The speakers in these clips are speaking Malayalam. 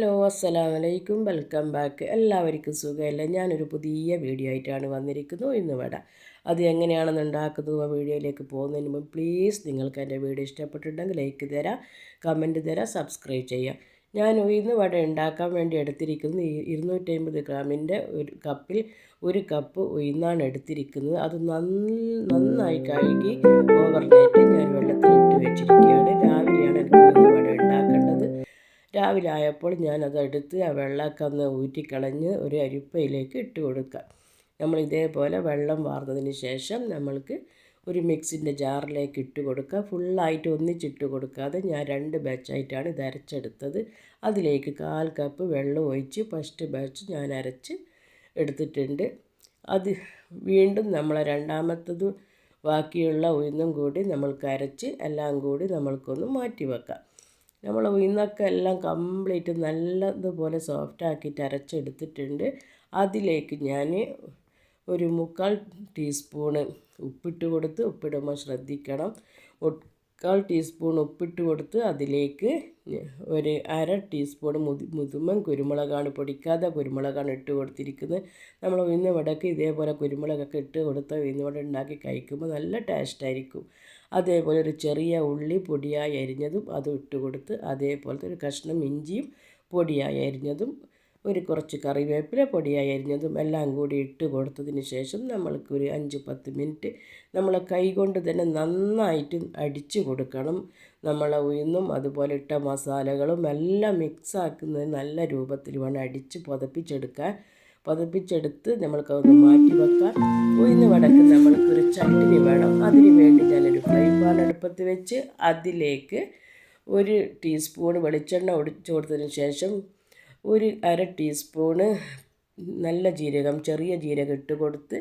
ഹലോ അസ്സലാം വലൈക്കും വെൽക്കം ബാക്ക്. എല്ലാവർക്കും സുഖമല്ല? ഞാനൊരു പുതിയ വീഡിയോ ആയിട്ടാണ് വന്നിരിക്കുന്നത് ഇന്ന് വട. അത് എങ്ങനെയാണെന്ന് ഉണ്ടാക്കുന്നത് വീഡിയോയിലേക്ക് പോകുന്നതിന് മുമ്പ് പ്ലീസ് നിങ്ങൾക്ക് എന്റെ വീഡിയോ ഇഷ്ടപ്പെട്ടിട്ടുണ്ടെങ്കിൽ ലൈക്ക് തരാം കമന്റ് തരാം സബ്സ്ക്രൈബ് ചെയ്യാം. ഞാൻ ഇന്ന് വട ഉണ്ടാക്കാൻ വേണ്ടി എടുത്തിരിക്കുന്നത് ഇരുന്നൂറ്റമ്പത് ഗ്രാമിന്റെ ഒരു കപ്പിൽ ഒരു കപ്പ് ഉയർന്നാണ് എടുത്തിരിക്കുന്നത്. അത് നന്നായി കഴുകി ഓവർനൈറ്റ് ഞാൻ രാവിലെ ആയപ്പോൾ ഞാനതെടുത്ത് ആ വെള്ളമൊക്കെ ഒന്ന് ഊറ്റിക്കളഞ്ഞ് ഒരു അരിപ്പയിലേക്ക് ഇട്ട് കൊടുക്കുക നമ്മൾ ഇതേപോലെ വെള്ളം വാർന്നതിന് ശേഷം നമ്മൾക്ക് ഒരു മിക്സിന്റെ ജാറിലേക്ക് ഇട്ട് കൊടുക്കുക ഫുള്ളായിട്ട് ഒന്നിച്ചിട്ട് കൊടുക്കാതെ ഞാൻ രണ്ട് ബാച്ചായിട്ടാണ് ഇത് അരച്ചെടുത്തത്. അതിലേക്ക് കാൽ കപ്പ് വെള്ളം ഒഴിച്ച് ഫസ്റ്റ് ബാച്ച് ഞാൻ അരച്ച് എടുത്തിട്ടുണ്ട്. അത് വീണ്ടും നമ്മൾ രണ്ടാമത്തത് ബാക്കിയുള്ള ഉഴുന്നും കൂടി നമ്മൾക്ക് അരച്ച് എല്ലാം കൂടി നമ്മൾക്കൊന്ന് മാറ്റി വെക്കാം. നമ്മൾ ഇന്നൊക്കെ എല്ലാം കംപ്ലീറ്റ് നല്ലതുപോലെ സോഫ്റ്റ് ആക്കിയിട്ട് അരച്ചെടുത്തിട്ടുണ്ട്. അതിലേക്ക് ഞാൻ ഒരു മുക്കാൽ ടീസ്പൂണ് ഉപ്പിട്ട് കൊടുത്ത് ഉപ്പിടുമ്പോൾ ശ്രദ്ധിക്കണം. മുക്കാൽ ടീസ്പൂൺ ഉപ്പിട്ട് കൊടുത്ത് അതിലേക്ക് ഒരു അര ടീസ്പൂൺ മുതി മുതുമൻ കുരുമുളകാണ് പൊടിക്കാതെ കുരുമുളകാണ് ഇട്ട് കൊടുത്തിരിക്കുന്നത്. നമ്മൾ ഉഴുന്ന വടക്ക് ഇതേപോലെ കുരുമുളകൊക്കെ ഇട്ട് കൊടുത്ത് ഉഴുന്ന വട ഉണ്ടാക്കി കഴിക്കുമ്പോൾ നല്ല ടേസ്റ്റായിരിക്കും അതേപോലെ ഒരു ചെറിയ ഉള്ളി പൊടിയായി അരിഞ്ഞതും അതും ഇട്ട് കൊടുത്ത് അതേപോലത്തെ ഒരു കഷ്ണം ഇഞ്ചിയും പൊടിയായി അരിഞ്ഞതും ഒരു കുറച്ച് കറിവേപ്പില പൊടിയായി അരിഞ്ഞതും എല്ലാം കൂടി ഇട്ട് കൊടുത്തതിന് ശേഷം നമ്മൾക്ക് ഒരു അഞ്ച് പത്ത് മിനിറ്റ് നമ്മളെ കൈ കൊണ്ട് തന്നെ നന്നായിട്ട് അടിച്ചു കൊടുക്കണം. നമ്മളെ ഉയർന്നും അതുപോലെ ഇട്ട മസാലകളും എല്ലാം മിക്സാക്കുന്നത് നല്ല രൂപത്തിൽ വേണം അടിച്ച് പുതപ്പിച്ചെടുക്കാൻ. പതിപ്പിച്ചെടുത്ത് നമ്മൾക്കതൊന്ന് മാറ്റി വെക്കാം. ഉയർന്ന് വടക്ക് നമ്മൾക്കൊരു ചട്ടിനി വേണം. അതിന് വേണ്ടി ഞാനൊരു ഫ്രൈ പാൻ അടുപ്പത്ത് വെച്ച് അതിലേക്ക് ഒരു ടീസ്പൂൺ വെളിച്ചെണ്ണ ഒടിച്ചു കൊടുത്തതിന് ശേഷം ഒരു അര ടീസ്പൂണ് നല്ല ജീരകം ചെറിയ ജീരകം ഇട്ട് കൊടുത്ത്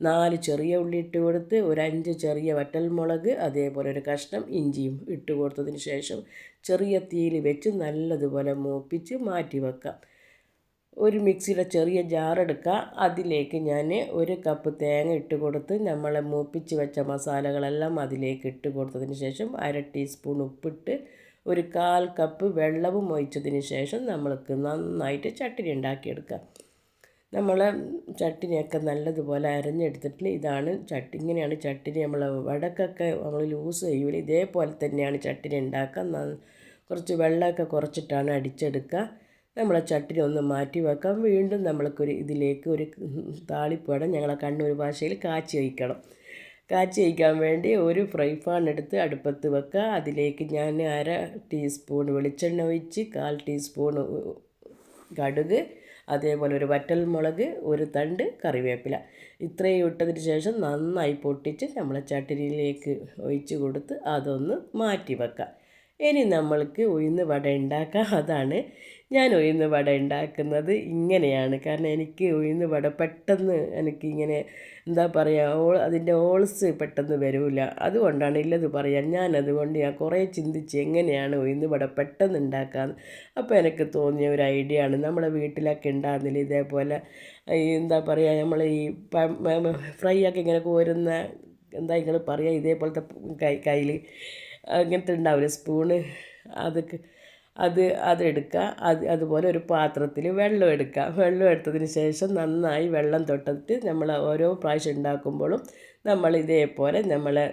നാല് ചെറിയ ഉള്ളി ഇട്ട് കൊടുത്ത് ഒരു അഞ്ച് ചെറിയ വറ്റൽമുളക് അതേപോലെ ഒരു കഷ്ണം ഇഞ്ചിയും ഇട്ട് കൊടുത്തതിന് ശേഷം ചെറിയ തീയിൽ വെച്ച് നല്ലതുപോലെ മൂപ്പിച്ച് മാറ്റി വെക്കാം. ഒരു മിക്സിയുടെ ചെറിയ ജാർ എടുക്കുക. അതിലേക്ക് ഞാൻ ഒരു കപ്പ് തേങ്ങ ഇട്ട് കൊടുത്ത് നമ്മൾ മൂപ്പിച്ച് വെച്ച മസാലകളെല്ലാം അതിലേക്ക് ഇട്ട് കൊടുത്തതിന് ശേഷം അര ടീസ്പൂൺ ഉപ്പിട്ട് ഒരു കാൽ കപ്പ് വെള്ളവും ഒഴിച്ചതിന് ശേഷം നമ്മൾക്ക് നന്നായിട്ട് ചട്ടിനി ഉണ്ടാക്കിയെടുക്കുക. നമ്മൾ ചട്ടിനിയൊക്കെ നല്ലതുപോലെ അരഞ്ഞെടുത്തിട്ട് ഇതാണ് ചട്ടി ഇങ്ങനെയാണ് ചട്ടിനി നമ്മൾ വടക്കൊക്കെ നമ്മൾ ലൂസ് ചെയ്യൂല. ഇതേപോലെ തന്നെയാണ് ചട്ടിനി ഉണ്ടാക്കുക. കുറച്ച് വെള്ളമൊക്കെ കുറച്ചിട്ടാണ് അടിച്ചെടുക്കുക. നമ്മളെ ചട്ടിനി ഒന്ന് മാറ്റി വെക്കാം. വീണ്ടും നമ്മൾക്കൊരു ഇതിലേക്ക് ഒരു താളിപ്പടം ഞങ്ങളെ കണ്ണൂർ ഭാഷയിൽ കാച്ചി വയ്ക്കണം കാച്ചി വയ്ക്കാൻ വേണ്ടി ഒരു ഫ്രൈ പാൻ എടുത്ത് അടുപ്പത്ത് വെക്കുക. അതിലേക്ക് ഞാൻ അര ടീസ്പൂൺ വെളിച്ചെണ്ണ ഒഴിച്ച് കാൽ ടീസ്പൂൺ കടുക് അതേപോലെ ഒരു വറ്റൽ മുളക് ഒരു തണ്ട് കറിവേപ്പില. ഇത്രയും ഇട്ടതിന് ശേഷം നന്നായി പൊട്ടിച്ച് നമ്മളെ ചട്ടിനിയിലേക്ക് ഒഴിച്ച് കൊടുത്ത് അതൊന്ന് മാറ്റി വെക്കാം ഇനി നമ്മൾക്ക് ഉഴുന്ന് വട ഉണ്ടാക്കാം. അതാണ് ഞാൻ ഉഴുന്ന് വട ഉണ്ടാക്കുന്നത്. ഇങ്ങനെയാണ്. കാരണം എനിക്ക് ഉഴുന്ന് വട പെട്ടെന്ന് എനിക്ക് ഇങ്ങനെ എന്താ പറയുക ഓൾ അതിന്റെ ഓൾസ് പെട്ടെന്ന് വരില്ല അതുകൊണ്ടാണ് ഇല്ലത് പറയാൻ ഞാൻ അതുകൊണ്ട് ഞാൻ കുറേ ചിന്തിച്ച് എങ്ങനെയാണ് ഉഴുന്ന് വട പെട്ടെന്ന് ഉണ്ടാക്കാമെന്ന് അപ്പോൾ എനിക്ക് തോന്നിയ ഒരു ഐഡിയ ആണ് നമ്മുടെ വീട്ടിലൊക്കെ ഉണ്ടാകുന്നില്ല ഇതേപോലെ എന്താ പറയുക നമ്മൾ ഈ ഫ്രൈ ആക്കി ഇങ്ങനെ കോരുന്ന എന്താ നിങ്ങൾ പറയുക ഇതേപോലത്തെ കൈ കയ്യിൽ അങ്ങനത്തെ ഉണ്ടാവില്ല സ്പൂണ്. അതൊക്കെ അത് അതെടുക്കുക. അത് അതുപോലെ ഒരു പാത്രത്തിൽ വെള്ളം എടുക്കുക. വെള്ളം എടുത്തതിന് ശേഷം നന്നായി വെള്ളം തൊട്ടിട്ട് നമ്മൾ ഓരോ പ്രാവശ്യം ഉണ്ടാക്കുമ്പോഴും നമ്മൾ ഇതേപോലെ നമ്മളെ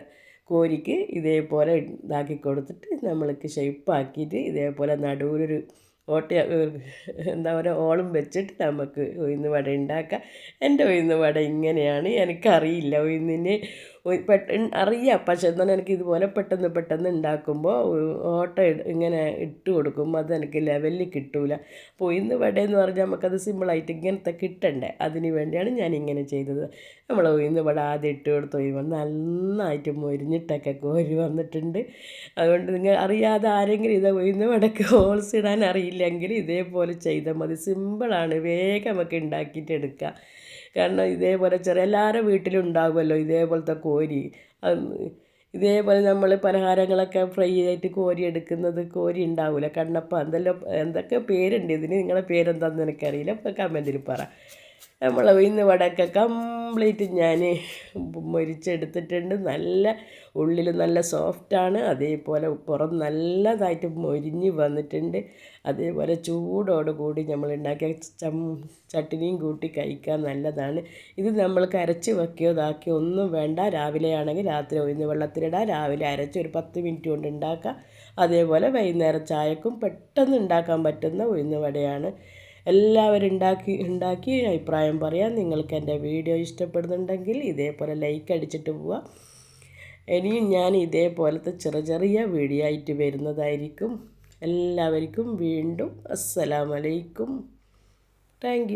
കോരിക്ക് ഇതേപോലെ ഇതാക്കി കൊടുത്തിട്ട് നമ്മൾക്ക് ഷേപ്പാക്കിയിട്ട് ഇതേപോലെ നടുവിലൊരു ഓട്ട എന്താ പറയുക ഓളം വെച്ചിട്ട് നമുക്ക് ഉഴുന്ന് വട ഉണ്ടാക്കാം എന്റെ ഉഴുന്ന് വട ഇങ്ങനെയാണ്. എനിക്കറിയില്ല. ഉഴുന്നിന് പെട്ടെന്ന് അറിയാം. പക്ഷെ എന്നാൽ എനിക്ക് ഇതുപോലെ പെട്ടെന്ന് പെട്ടെന്ന് ഉണ്ടാക്കുമ്പോൾ ഓട്ട ഇങ്ങനെ ഇട്ട് കൊടുക്കുമ്പോൾ അതെനിക്ക് ലെവലിൽ കിട്ടൂല. അപ്പോൾ ഇന്ന് വട പറഞ്ഞാൽ നമുക്കത് സിമ്പിളായിട്ട് ഇങ്ങനത്തെ കിട്ടണ്ടേ? അതിന് വേണ്ടിയാണ് ഞാൻ ഇങ്ങനെ ചെയ്തത്. നമ്മൾ ഇന്ന് വട ആദ്യം ഇട്ട് കൊടുത്ത് കഴിയുമ്പോൾ നന്നായിട്ട് മൊരിഞ്ഞിട്ടൊക്കെ കോരി വന്നിട്ടുണ്ട്. അതുകൊണ്ട് നിങ്ങൾ അറിയാതെ ആരെങ്കിലും ഇത് ഇന്ന് വടക്ക് ഹോൾസ് ഇടാൻ അറിയില്ലെങ്കിൽ ഇതേപോലെ ചെയ്താൽ മതി. സിമ്പിളാണ്. വേഗം നമുക്ക് ഉണ്ടാക്കിയിട്ട് എടുക്കാം. കാരണം ഇതേപോലെ ചെറിയ എല്ലാവരുടെ വീട്ടിലും ഉണ്ടാകുമല്ലോ ഇതേപോലത്തെ കോരി. ഇതേപോലെ നമ്മൾ പലഹാരങ്ങളൊക്കെ ഫ്രൈ ആയിട്ട് കോരി എടുക്കുന്നത് കോരി ഉണ്ടാവില്ല കണ്ണപ്പം എന്തെല്ലാം എന്തൊക്കെ പേരുണ്ട് ഇതിന്? നിങ്ങളുടെ പേരെന്താണെന്ന് എനിക്കറിയില്ല കമന്റിൽ പറ. നമ്മൾ വടക്ക വടയൊക്കെ കംപ്ലീറ്റ് ഞാൻ മൊരിച്ചെടുത്തിട്ടുണ്ട്. നല്ല ഉള്ളിൽ നല്ല സോഫ്റ്റാണ് അതേപോലെ പുറം നല്ലതായിട്ട് മൊരിഞ്ഞ് വന്നിട്ടുണ്ട്. അതേപോലെ ചൂടോട് കൂടി നമ്മൾ ഉണ്ടാക്കിയ ചം ചട്ടിനിയും കൂട്ടി കഴിക്കാൻ നല്ലതാണ്. ഇത് നമ്മൾ കരച്ച് വെക്കുകയോ ഇതാക്കിയോ ഒന്നും വേണ്ട. രാവിലെ ആണെങ്കിൽ രാത്രി ഒഴിഞ്ഞ് വെള്ളത്തിലിടാം രാവിലെ അരച്ച് ഒരു പത്ത് മിനിറ്റ് കൊണ്ട് ഉണ്ടാക്കാം അതേപോലെ വൈകുന്നേരം ചായക്കും പെട്ടെന്ന് ഉണ്ടാക്കാൻ പറ്റുന്ന ഉഴുന്നുവടയാണ് വടയാണ്. എല്ലാവരും ഉണ്ടാക്കി ഉണ്ടാക്കി അഭിപ്രായം പറയാം. നിങ്ങൾക്ക് എന്റെ വീഡിയോ ഇഷ്ടപ്പെടുന്നുണ്ടെങ്കിൽ ഇതേപോലെ ലൈക്ക് അടിച്ചിട്ട് പോവാം ഇനിയും ഞാൻ ഇതേപോലത്തെ ചെറിയ ചെറിയ വീഡിയോ ആയിട്ട് വരുന്നതായിരിക്കും. എല്ലാവർക്കും വീണ്ടും അസ്സലാമലൈക്കും. താങ്ക്